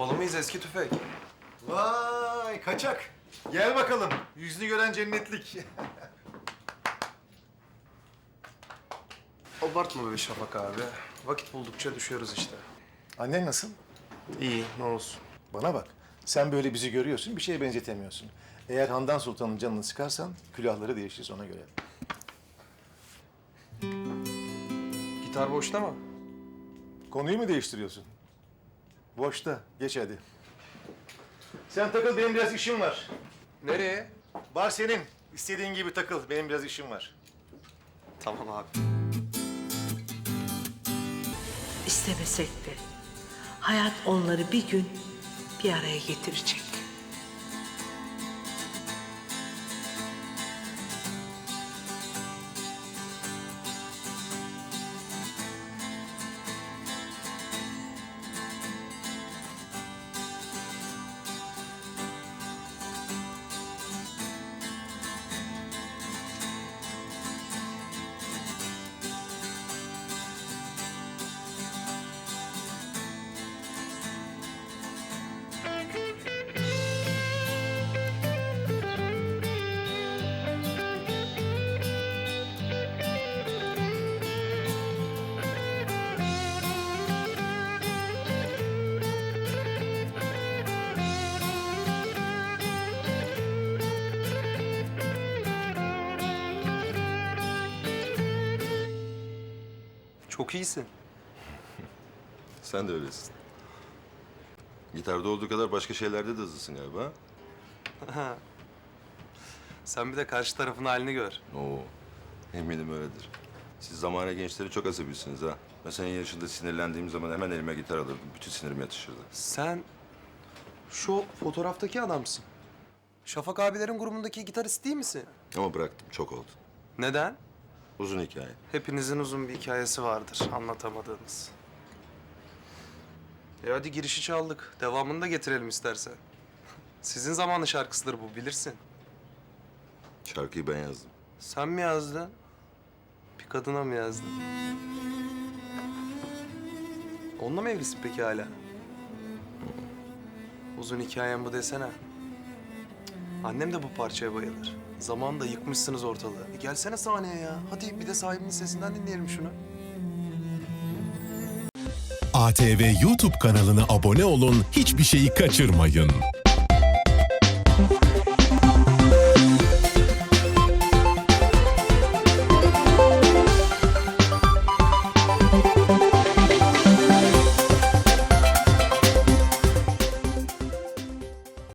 Kapalı mıyız eski tüfek? Vay kaçak. Gel bakalım. Yüzünü gören cennetlik. Abartma be Şafak abi. Vakit buldukça düşüyoruz işte. Annen nasıl? İyi, ne olsun. Bana bak. Sen böyle bizi görüyorsun, bir şeye benzetemiyorsun. Eğer Handan Sultan'ın canını sıkarsan külahları değişir ona göre. Gitar boşta mı? Konuyu mu değiştiriyorsun? Boşta. Geç hadi. Sen takıl, benim biraz işim var. Nereye? Bar senin. İstediğin gibi takıl. Benim biraz işim var. Tamam abi. İstemesek de hayat onları bir gün bir araya getirecek. Çok iyisin. Sen de öylesin. Gitarda olduğu kadar başka şeylerde de hızlısın galiba. Sen bir de karşı tarafın halini gör. Oo, eminim öyledir. Siz zamane gençleri çok asabisiniz ha. Ben senin yaşında sinirlendiğim zaman hemen elime gitar alırdım. Bütün sinirim yatışırdı. Sen şu fotoğraftaki adamsın. Şafak abilerin grubundaki gitarist değil misin? Ama bıraktım, çok oldu. Neden? Uzun hikaye. Hepinizin uzun bir hikayesi vardır anlatamadığınız. E hadi girişi çaldık. Devamını da getirelim istersen. Sizin zamanı şarkısıdır bu bilirsin. Şarkıyı ben yazdım. Sen mi yazdın? Bir kadına mı yazdın? Onunla mı evlisin peki hala? Uzun hikayem bu desene. Annem de bu parçaya bayılır. Zamanında yıkmışsınız ortalığı. E gelsene sahneye ya. Hadi bir de sahibinin sesinden dinleyelim şunu. ATV YouTube kanalına abone olun, hiçbir şeyi kaçırmayın.